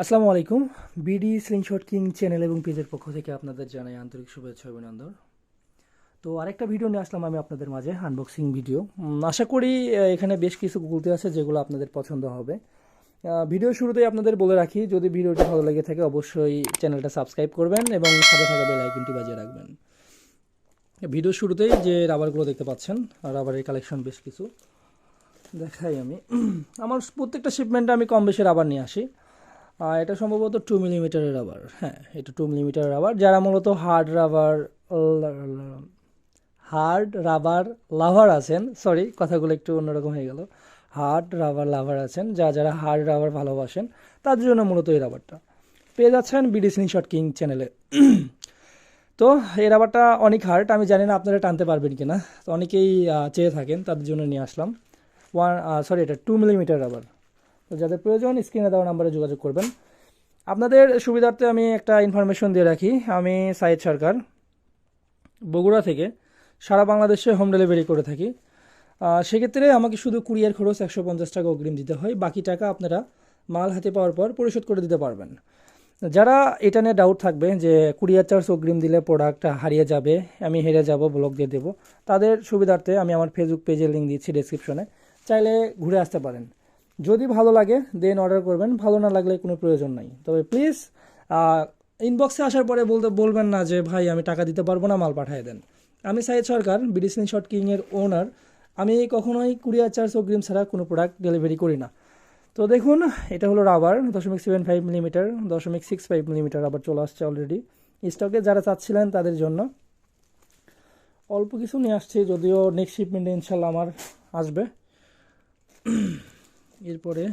আসসালামু আলাইকুম। BD slingshot king channel এবং পেজের পক্ষ থেকে আপনাদের জানাই আন্তরিক শুভেচ্ছা অভিনন্দন। তো আরেকটা ভিডিও নিয়ে আসলাম আমি আপনাদের মাঝে আনবক্সিং ভিডিও আশা করি এখানে বেশ কিছু গুলতে আছে যেগুলো আপনাদের পছন্দ হবে। ভিডিও শুরুতেই আপনাদের বলে রাখি, যদি ভিডিওটি ভালো লেগে থাকে, অবশ্যই চ্যানেলটা সাবস্ক্রাইব করবেন এবং সাথে থাকা বেল আইকনটি বাজিয়ে রাখবেন। ভিডিও শুরুতেই যে রাবারগুলো দেখতে পাচ্ছেন রাবারের কালেকশন বেশ কিছু। দেখাই আমি। আমার প্রত্যেকটা শিপমেন্টে আমি কম বেশি রাবার নিয়ে আসি। এটা সম্ভবত টু মিলিমিটারের রাবার হ্যাঁ এটা টু মিলিমিটারের রাবার যারা মূলত hard rubber hard rubber lover আছেন সরি কথাগুলো একটু অন্যরকম হয়ে গেল হার্ড রাবার লাভার আছেন, যা যারা হার্ড রাবার ভালোবাসেন, তাদের জন্য মূলত এই রাবারটা পেয়ে যাচ্ছেন বিডি শট কিং চ্যানেলে তো এই রাবারটা অনেক হার্ড আমি জানি না আপনারা টানতে পারবেন কিনা, তো অনেকেই চেয়ে থাকেন, তাদের জন্য নিয়ে আসলাম। ওয়ান সরি এটা টু মিলিমিটার রাবার তো যাদের প্রয়োজন স্ক্রিনে দেওয়া নাম্বারে যোগাযোগ করবেন। আপনাদের সুবিধার্থে আমি একটা ইনফরমেশন দিয়ে রাখি। আমি সাইদ সরকার, বগুড়া থেকে সারা বাংলাদেশে হোম ডেলিভারি করে থাকি। সেক্ষেত্রে আমাকে শুধু কুরিয়ার খরচ একশো পঞ্চাশ টাকা অগ্রিম দিতে হয়। বাকি টাকা আপনারা মাল হাতে পাওয়ার পর পরিশোধ করে দিতে পারবেন। যারা এটা নিয়ে ডাউট থাকবে যে কুরিয়ার চার্জ অগ্রিম দিলে প্রোডাক্ট হারিয়ে যাবে, আমি হেরে যাব ব্লক দিয়ে দেবো, তাদের সুবিধার্থে আমি আমার ফেসবুক পেজের লিঙ্ক দিচ্ছি ডেসক্রিপশনে চাইলে ঘুরে আসতে পারেন। যদি ভালো লাগে দেন অর্ডার করবেন। ভালো না লাগলে কোনো প্রয়োজন নাই। তবে প্লিজ ইনবক্সে আসার পরে বলতে বলবেন না যে, ভাই, আমি টাকা দিতে পারব না, মাল পাঠিয়ে দেন। আমি সাইদ সরকার বিডিসিন শট কিংয়ের ওনার আমি কখনোই কুরিয়ার চার্জ অগ্রিম ছাড়া কোনো প্রোডাক্ট ডেলিভারি করি না। তো দেখুন, এটা হলো রাবার, দশমিক সেভেন ফাইভ মিলিমিটার দশমিক সিক্স ফাইভ মিলিমিটার আবার চলে আসছে অলরেডি স্টকে যারা চাচ্ছিলেন তাদের জন্য। অল্প কিছু নিয়ে আসছে, যদিও নেক্সট শিপমেন্টে ইনশাল্লাহ আমার আসবে। এরপরে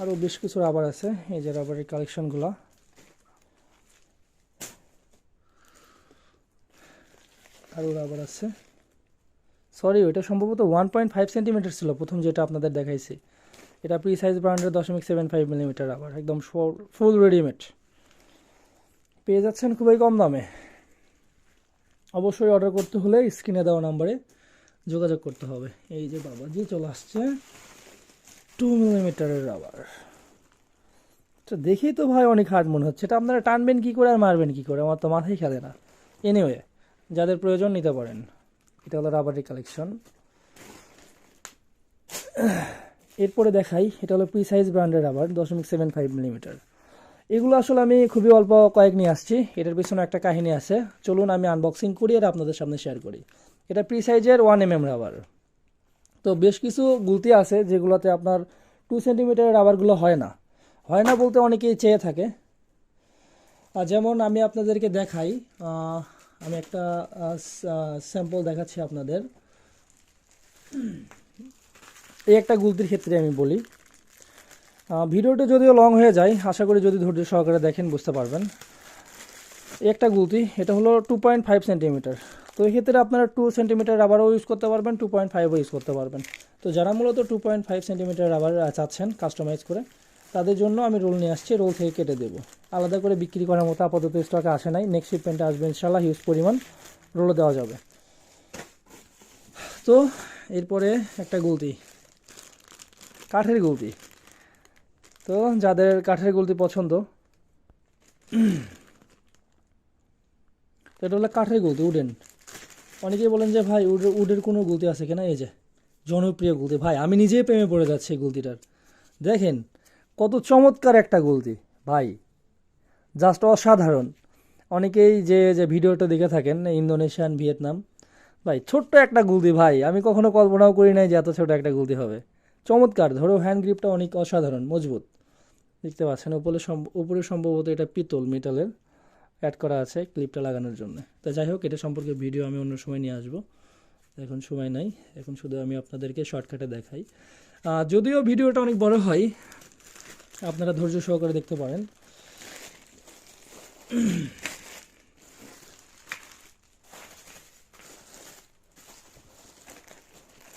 আরও বেশ কিছু রাবার আছে। এই যে রাবারের কালেকশনগুলো আরও রাবার আছে। সরি ওইটা সম্ভবত ওয়ান পয়েন্ট ফাইভ সেন্টিমিটার ছিল প্রথম যেটা আপনাদের দেখাইছি। এটা প্রি সাইজ ব্র্যান্ডের দশমিক সেভেন ফাইভ মিলিমিটার রাবার একদম ফুল রেডিমেড পেয়ে যাচ্ছেন খুবই কম দামে। অবশ্যই অর্ডার করতে হলে স্ক্রিনে দেওয়া নাম্বারে যোগাযোগ করতে হবে। এই যে বাবা জি চলে আসছে। টু মিলিমিটারের রাবার তো দেখেই তো ভাই অনেক হার্ড মনে হচ্ছে। এটা আপনারা টানবেন কী করে আর মারবেন কী করে? আমার তো মাথায় খেলে না। এনিওয়ে যাদের প্রয়োজন নিতে পারেন। এটা হলো রাবারের কালেকশন এরপরে দেখাই, এটা হলো প্রি সাইজ ব্র্যান্ডের রাবার দশমিক সেভেন ফাইভ মিলিমিটার এগুলো আসলে আমি খুবই অল্প কয়েক নিয়ে আসছি। এটার পিছনে একটা কাহিনী আছে। চলুন আমি আনবক্সিং করি আর আপনাদের সামনে শেয়ার করি। এটা প্রি সাইজের ওয়ান এম এম রাবার তো বেশ কিছু গুলতি আছে যেগুলোতে আপনার টু সেন্টিমিটারের রাবারগুলো হয় না। হয় না বলতে অনেকেই চেয়ে থাকে। যেমন আমি আপনাদেরকে দেখাই আমি একটা স্যাম্পল দেখাচ্ছি আপনাদের। এই একটা গুলতির ক্ষেত্রে আমি বলি। ভিডিওটা যদিও লং হয়ে যায়, আশা করি যদি ধৈর্য সহকারে দেখেন বুঝতে পারবেন। একটা গুলতি, এটা হলো টু পয়েন্ট ফাইভ সেন্টিমিটার তো এক্ষেত্রে আপনারা টু সেন্টিমিটার রাবারও ইউজ করতে পারবেন টু পয়েন্ট ফাইভও ইউজ করতে পারবেন। তো যারা মূলত two point five centimetre rubber চাচ্ছেন কাস্টমাইজ করে, তাদের জন্য আমি রোল নিয়ে আসছি রোল থেকে কেটে দেবো। আলাদা করে বিক্রি করার মতো আপাতত স্টকে আসে নাই। নেক্সট শিপমেন্টে আসবে ইনশাল্লাহ হিউজ পরিমাণ রোলও দেওয়া যাবে। তো এরপরে একটা গুলতি, কাঠের গুলতি। তো যাদের কাঠের গুলতি পছন্দ এটা হলো কাঠের গুলতি উডেন অনেকেই বলেন যে, ভাই উড উডের কোনো গুলতি আছে কিনা? এই যে, জনপ্রিয় গুলতি। ভাই, আমি নিজেই প্রেমে পড়ে যাচ্ছি এই গুলতিটার। দেখেন, কত চমৎকার একটা গুলতি, ভাই। জাস্ট অসাধারণ। অনেকেই যে যে ভিডিওটা দেখে থাকেন, ইন্দোনেশিয়ান, ভিয়েতনাম, ভাই, ছোট্ট একটা গুলতি, ভাই। আমি কখনো কল্পনাও করি নাই যে, এত ছোট একটা গুলতি হবে। চমৎকার। ধরো হ্যান্ড গ্রিপটা অনেক অসাধারণ, মজবুত। দেখতে পাচ্ছেন, উপরে উপরে সম্ভবত এটা পিতল মেটালের অ্যাড করা আছে ক্লিপটা লাগানোর জন্য। তো যাই হোক, এটা সম্পর্কে ভিডিও আমি অন্য সময় নিয়ে আসব। এখন সময় নাই। এখন শুধু আমি আপনাদেরকে শর্টকাটে দেখাই। যদিও ভিডিওটা অনেক বড় হয়, আপনারা ধৈর্য সহকারে দেখতে পারেন।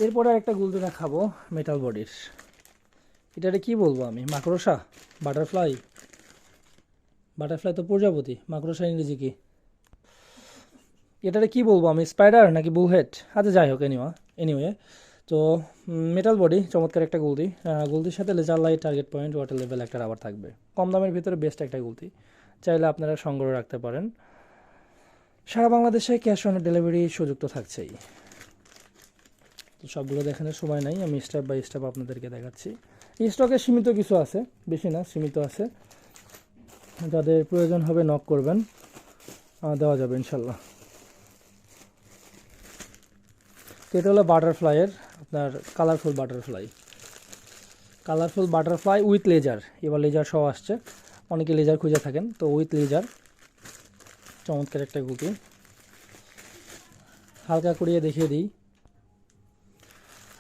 এরপরে একটা গুলতি খাব মেটাল বডির এটারে কি বলব আমি? মাকড়সা? বাটারফ্লাই বাটারফ্লাই তো প্রজাপতি মাকড়সা ইংরেজি কি? এটারে কি বলব আমি স্পাইডার নাকি বুলহেড আচ্ছা যাই হোক এনিওয়া এনিওয়ে তো মেটাল বডি চমৎকার একটা গুলতি। গুলতির সাথে laser light target point water level একটা রাবার থাকবে। কম দামের ভিতরে বেস্ট একটা গুলতি। চাইলে আপনারা সংগ্রহ রাখতে পারেন। সারা বাংলাদেশে ক্যাশ অন ডেলিভারি সুযোগ তো থাকছেই। তো সবগুলো দেখানোর সময় নাই, আমি স্টেপ বাই স্টেপ আপনাদেরকে দেখাচ্ছি। স্টকে সীমিত কিছু আছে, বেশি না, সীমিত আছে। যাদের প্রয়োজন হবে নক করবেন। দেওয়া যাবে ইনশাল্লাহ। তো এটা হলো বাটারফ্লাইয়ের আপনার colourful butterfly colourful butterfly with laser এবার লেজার সহ আসছে। অনেকে লেজার খুঁজে থাকেন। তো উইথ লেজার চমৎকার একটা গুটি হালকা করিয়ে দেখিয়ে দিই।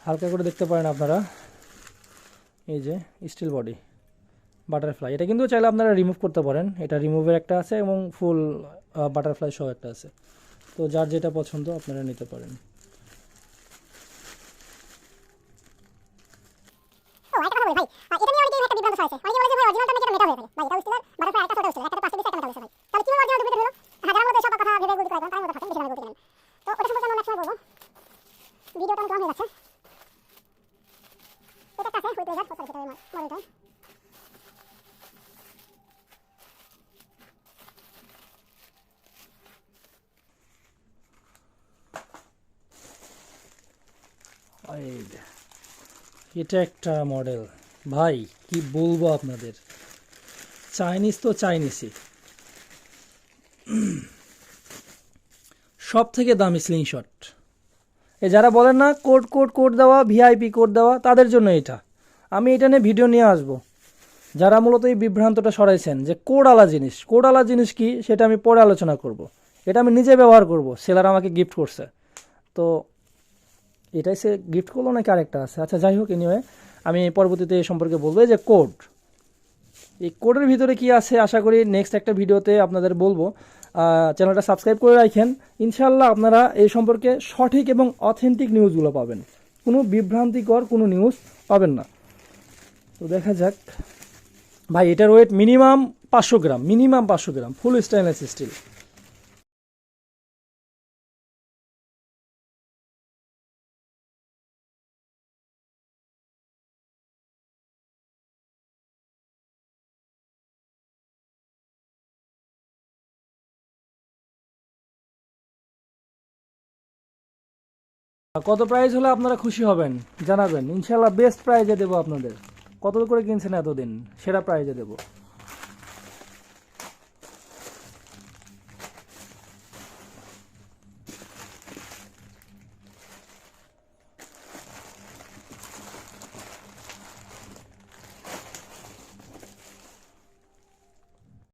হালকা করে দেখতে পারেন আপনারা। এই যে স্টিল বডি বাটারফ্লাই এটা কিন্তু চাইলে আপনারা রিমুভ করতে পারেন। এটা রিমুভের একটা আছে এবং ফুল বাটারফ্লাই সহ একটা আছে। তো যার যেটা পছন্দ আপনারা নিতে পারেন। ভাই। এটা নিয়ে অনেকেই একটা বিভ্রান্ত আছে অনেকে বলে যে, ভাই অরিজিনালটা নাকি এটা মেটা হয়ে থাকে। ভাই, এটা অরিজিনাল বাটারফ্লাই একটা ছোট স্টিলের একটা প্লাস্টিক একটা মেটাল হয়েছে ভাই তাহলে কীভাবে অরিজিনাল ডুপ্লিকেট হলো হাজার মধ্যে সব কথা ভেবে গুলি করে তার মধ্যে থাকেন বেশি দামে গুলি কেনেন তো ওটা সম্পর্কে আমরা একসময় বলব ভিডিওটা অনেক লং হয়ে যাচ্ছে এটা একটা আছে হুইট লেজার সরি সেটা মডেলটা এই যে, এটা একটা মডেল ভাই, কি বলব আপনাদের? চাইনিজ তো চাইনিজই সব থেকে দামি স্লিংশট এ, যারা বলেন না কোড কোড কোড দেওয়া ভিআইপি কোড দেওয়া, তাদের জন্য এটা। আমি এটা নিয়ে ভিডিও নিয়ে আসব। যারা মূলত এই বিভ্রান্তটা সরাইছেন যে কোড আলা জিনিস কোড আলা জিনিস কি, সেটা আমি পরে আলোচনা করব। এটা আমি নিজে ব্যবহার করব। সেলার আমাকে গিফট করছে। তো এটাই সে গিফট করল নাকি আরেকটা আছে? আচ্ছা যাই হোক এনিওয়ে আমি পরবর্তীতে এই সম্পর্কে বলব। যে কোড এই কোডের ভিতরে কি আছে? আশা করি নেক্সট একটা ভিডিওতে আপনাদের বলব। চ্যানেলটা সাবস্ক্রাইব করে রাখেন। ইনশাল্লাহ আপনারা এই সম্পর্কে সঠিক এবং অথেন্টিক নিউজগুলো পাবেন। কোনো বিভ্রান্তিকর কোনো নিউজ পাবেন না। তো দেখা যাক। ভাই, এটার ওয়েট মিনিমাম পাঁচশো গ্রাম মিনিমাম পাঁচশো গ্রাম ফুল স্টেনলেস স্টিল কত প্রাইস হলে আপনারা খুশি হবেন? জানাবেন। ইনশাল্লাহ বেস্ট প্রাইজে দেবো আপনাদের। কত করে কিনছেন এতদিন? সেরা প্রাইজে দেবো।